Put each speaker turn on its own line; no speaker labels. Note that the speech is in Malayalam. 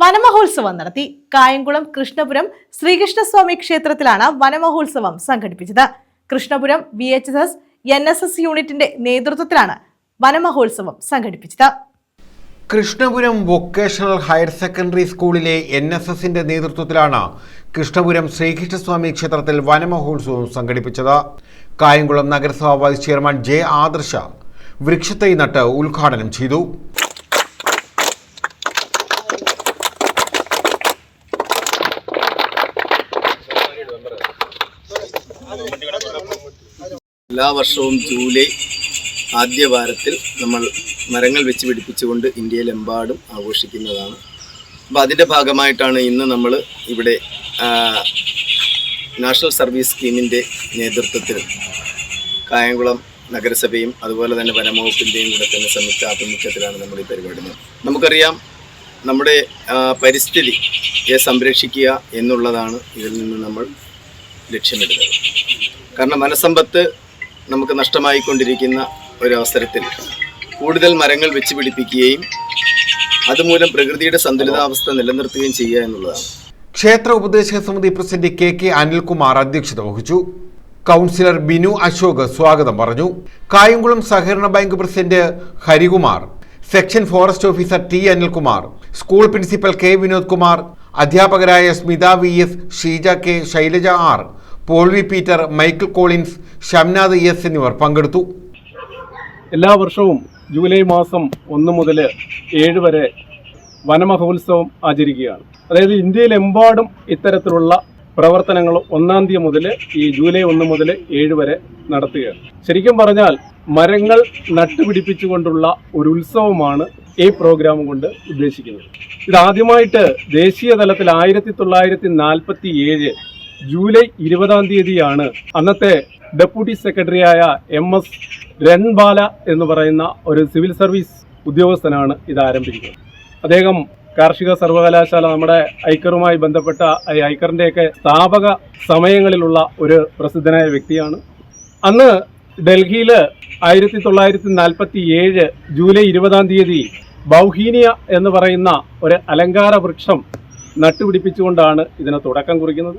വനമഹോത്സവം നടത്തി. കായംകുളം കൃഷ്ണപുരം ശ്രീകൃഷ്ണസ്വാമി ക്ഷേത്രത്തിലാണ് വനമഹോത്സവം സംഘടിപ്പിച്ചത്. Krishnapuram V H S S N S S യൂണിറ്റിന്റെ നേതൃത്വത്തിലാണ് വനമഹോത്സവം സംഘടിപ്പിച്ചത്.
കൃഷ്ണപുരം വൊക്കേഷണൽ ഹയർ സെക്കൻഡറി സ്കൂളിലെ എൻ എസ് എസിന്റെ നേതൃത്വത്തിലാണ് കൃഷ്ണപുരം ശ്രീകൃഷ്ണസ്വാമി ക്ഷേത്രത്തിൽ വനമഹോത്സവം സംഘടിപ്പിച്ചത്. കായംകുളം നഗരസഭാ വൈസ് ചെയർമാൻ ജെ ആദർശ വൃക്ഷത്തൈ നട്ട് ഉദ്ഘാടനം ചെയ്തു.
എല്ലാ വർഷവും ജൂലൈ ആദ്യ വാരത്തിൽ നമ്മൾ മരങ്ങൾ വെച്ച് പിടിപ്പിച്ചുകൊണ്ട് ഇന്ത്യയിലെമ്പാടും ആഘോഷിക്കുന്നതാണ് അപ്പോൾ അതിന്റെ ഭാഗമായിട്ടാണ് ഇന്ന് നമ്മൾ ഇവിടെ നാഷണൽ സർവീസ് സ്കീമിന്റെ നേതൃത്വത്തിൽ കായംകുളം നഗരസഭയും അതുപോലെ തന്നെ വനംവകുപ്പിന്റെയും കൂടെ തന്നെ സംയുക്ത ആഭിമുഖ്യത്തിലാണ് നമ്മൾ ഈ പരിപാടി. നമുക്കറിയാം നമ്മുടെ പരിസ്ഥിതിയെ സംരക്ഷിക്കുക എന്നുള്ളതാണ് ഇതിൽ നിന്ന് നമ്മൾ ലക്ഷ്യമിടുന്നത് കാരണം മനസ്സമ്പത്ത് നമുക്ക് നഷ്ടമായിക്കൊണ്ടിരിക്കുന്ന ഒരവസരത്തിൽ കൂടുതൽ മരങ്ങൾ വെച്ച് പിടിപ്പിക്കുകയും അതുമൂലം പ്രകൃതിയുടെ സന്തുലിതാവസ്ഥ നിലനിർത്തുകയും ചെയ്യുക എന്നുള്ളതാണ്.
ക്ഷേത്ര ഉപദേശക സമിതി പ്രസിഡന്റ് കെ കെ അനിൽകുമാർ അധ്യക്ഷത വഹിച്ചു. കൗൺസിലർ ബിനു അശോക് സ്വാഗതം പറഞ്ഞു. കായംകുളം സഹകരണ bank president Harikumar section forest officer T Anilkumar school principal K Vinod Kumar അധ്യാപകരായ Smitha V S Sheeja K Shailaja R Paul V Peter Michael Collins Shamnad S എന്നിവർ പങ്കെടുത്തു.
എല്ലാ വർഷവും ജൂലൈ മാസം ഒന്ന് മുതൽ ഏഴ് വരെ വനമഹോത്സവം ആചരിക്കുകയാണ്. അതായത് ഇന്ത്യയിലെമ്പാടും ഇത്തരത്തിലുള്ള പ്രവർത്തനങ്ങൾ ഒന്നാം തീയതി മുതൽ ഈ ജൂലൈ ഒന്ന് മുതൽ ഏഴ് വരെ നടത്തുകയാണ്. ശരിക്കും പറഞ്ഞാൽ മരങ്ങൾ നട്ടുപിടിപ്പിച്ചുകൊണ്ടുള്ള ഒരു ഉത്സവമാണ് ഈ പ്രോഗ്രാം കൊണ്ട് ഉദ്ദേശിക്കുന്നത്. ഇതാദ്യമായിട്ട് ദേശീയ തലത്തിൽ ആയിരത്തി തൊള്ളായിരത്തി നാൽപ്പത്തി ഏഴ് ജൂലൈ ഇരുപതാം തീയതിയാണ് അന്നത്തെ ഡെപ്യൂട്ടി സെക്രട്ടറിയായ എം എസ് രൺബാല എന്ന് പറയുന്ന ഒരു സിവിൽ സർവീസ് ഉദ്യോഗസ്ഥനാണ് ഇത് ആരംഭിക്കുന്നത്. അദ്ദേഹം കാർഷിക സർവകലാശാല നമ്മുടെ ഐക്കറുമായി ബന്ധപ്പെട്ട ഈ ഐക്കറിന്റെയൊക്കെ സ്ഥാപക സമയങ്ങളിലുള്ള ഒരു പ്രസിദ്ധനായ വ്യക്തിയാണ്. അന്ന് ഡൽഹിയിൽ ആയിരത്തി തൊള്ളായിരത്തി നാൽപ്പത്തി ഏഴ് ജൂലൈ ഇരുപതാം തീയതി ബൗഹീനിയ എന്ന് പറയുന്ന ഒരു അലങ്കാര വൃക്ഷം നട്ടുപിടിപ്പിച്ചുകൊണ്ടാണ് ഇതിന് തുടക്കം കുറിക്കുന്നത്.